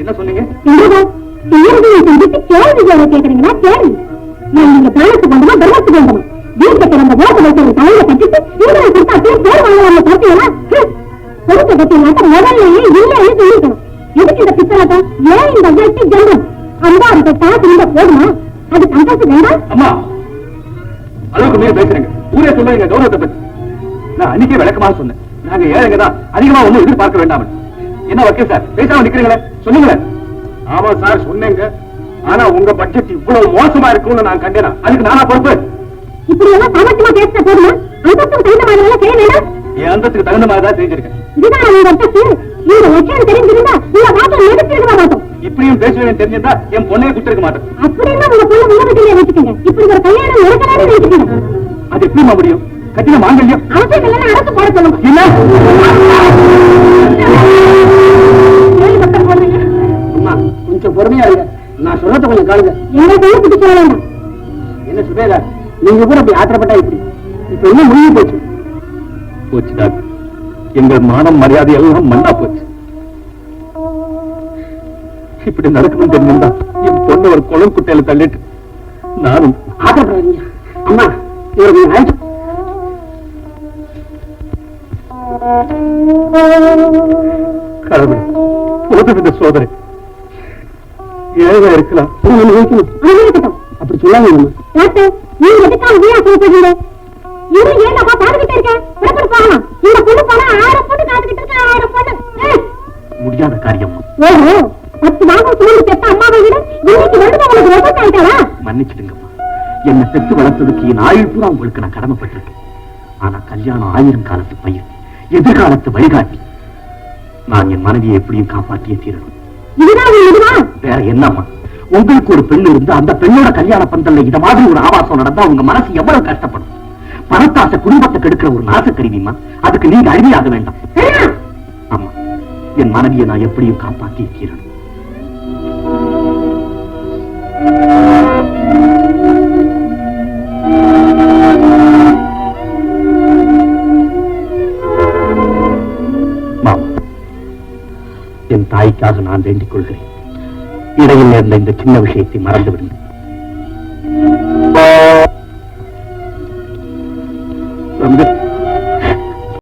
என்ன சொன்னீங்க? கேள்வி நான் நீங்க தானத்துக்கு வந்தமா தர்மத்துக்கு வந்தமா? வீட்டை கிடந்த ஓட்ட வைக்கிற தலையில கட்டிட்டு இவங்களை கொடுத்தா பேர் பேர் வாங்கலாம்னு பத்தினாக்க முதல்லயே சொல்லிக்கணும். எதுக்கு இந்த பித்தலாட்டம் ஏன் இந்த வெட்டி ஜென்மம்? அந்த அந்த அது கண்டாச்சு வேண்டாம் அம்மா அளவுக்கு மீறி பேசுறீங்க. ஊரே சொல்லுங்க கௌரவத்தை பத்தி. நான் அன்னைக்கே விளக்கமாக சொன்னேன். நாங்க ஏழைங்க தான். அதிகமா ஒண்ணும் எதிர்பார்க்க வேண்டாம் என்ன வக்கீல் சார்? பேசாம நிக்கிறீங்களே? சொல்லுங்களேன் ஆமா சார் சொன்னீங்க. ஆனா உங்க பட்ஜெட் இவ்வளவு மோசமா இருக்கும்னு நான் கண்டேனா? அதுக்கு நானா பொறுப்பு? இப்படி எல்லாம் சாமர்த்தியமா பேசின போதுமா? அந்தஸ்துக்கு தகுந்த மாதிரி எல்லாம் செய்ய வேண்டாம்? என் அந்தத்துக்கு தகுந்த மாதிரி தான் செஞ்சிருக்கேன். இதுதான் உங்க அந்தஸ்து. இந்த லட்சம் தெரிஞ்சிருந்தா உங்க வாசல் எடுத்துருக்க மாட்டோம் இப்படியும் பேசுவேன் தெரிஞ்சிருந்தா என் பொண்ணையே கொடுத்திருக்க மாட்டேன் அப்படின்னா உங்க பொண்ணு உங்க வீட்டிலே வச்சுக்கோங்க. இப்படி ஒரு கல்யாணம் நடக்கலாம்னு வச்சுக்கோங்க அது எப்படிமா முடியும்? கட்டின மாங்கல்யம்? அவசியம் இல்லைன்னா அரசு போட சொல்லுங்க. பொறுமையா இருங்க நான் சொல்றத கொஞ்சம் காணுங்க கையை பிடிக்க வேண்டாம் என்ன சுபேதா நீங்க கூட இப்படி ஆத்திரப்பட்டா இப்படி? இப்ப என்ன முடிவு போச்சு? போச்சு டாக்டர். எங்கள் மானம் மரியாதை எல்லாம் மண்ணா போச்சு. இப்படி நடக்கணும் தெரிஞ்சிருந்தா என் பொண்ணு ஒரு குளம் குட்டையில தள்ளிட்டு நானும் அம்மா இவரை கடவுள் சோதனை. ஏழை இருக்கலாம். அப்படி நீங்க எதுக்காக வீணா பாத்துக்கிட்டே போகலாம். இந்த பொண்ணு போனா ஆயிரம் பொண்ணு காத்துக்கிட்டு ஆயிரம் பொண்ணு. முடியாத காரியம். ஓஹோ! பத்து மாதம் சுமந்து பெத்த அம்மாவை விட இன்னைக்கு வந்து உங்களுக்கு ரொம்ப ஆயிட்டாளா மன்னிச்சிடுங்கம்மா. என்னை பெற்று வளர்த்ததுக்கு என் ஆயுள் பூரா உங்களுக்கு நான் கடமைப்பட்டிருக்கேன். ஆனா கல்யாணம் ஆயிரம் காலத்து பயிர் எதிர்காலத்து வழிகாட்டி. நான் என் மனைவியை எப்படியும் காப்பாற்றியே தீரணும். இதுதான் வேற என்னம்மா? உங்களுக்கு ஒரு பெண் இருந்து அந்த பெண்ணோட கல்யாண பந்தல்ல இத மாதிரி ஒரு ஆபாசம் நடந்தா உங்க மனசு எவ்வளவு கஷ்டப்படும்? பணத்தாசை குடும்பத்தை கெடுக்கிற ஒரு நாசக்கருவிமா அதுக்கு நீங்க அடிமையாக வேண்டாம். ஆமா. என் மனைவியை நான் எப்படியும் காப்பாற்றியே தீரணும் என் தாய்க்காக நான் வேண்டிக் கொள்கிறேன் இடையில் நேர்ந்த இந்த சின்ன விஷயத்தை மறந்துவிடுங்கள்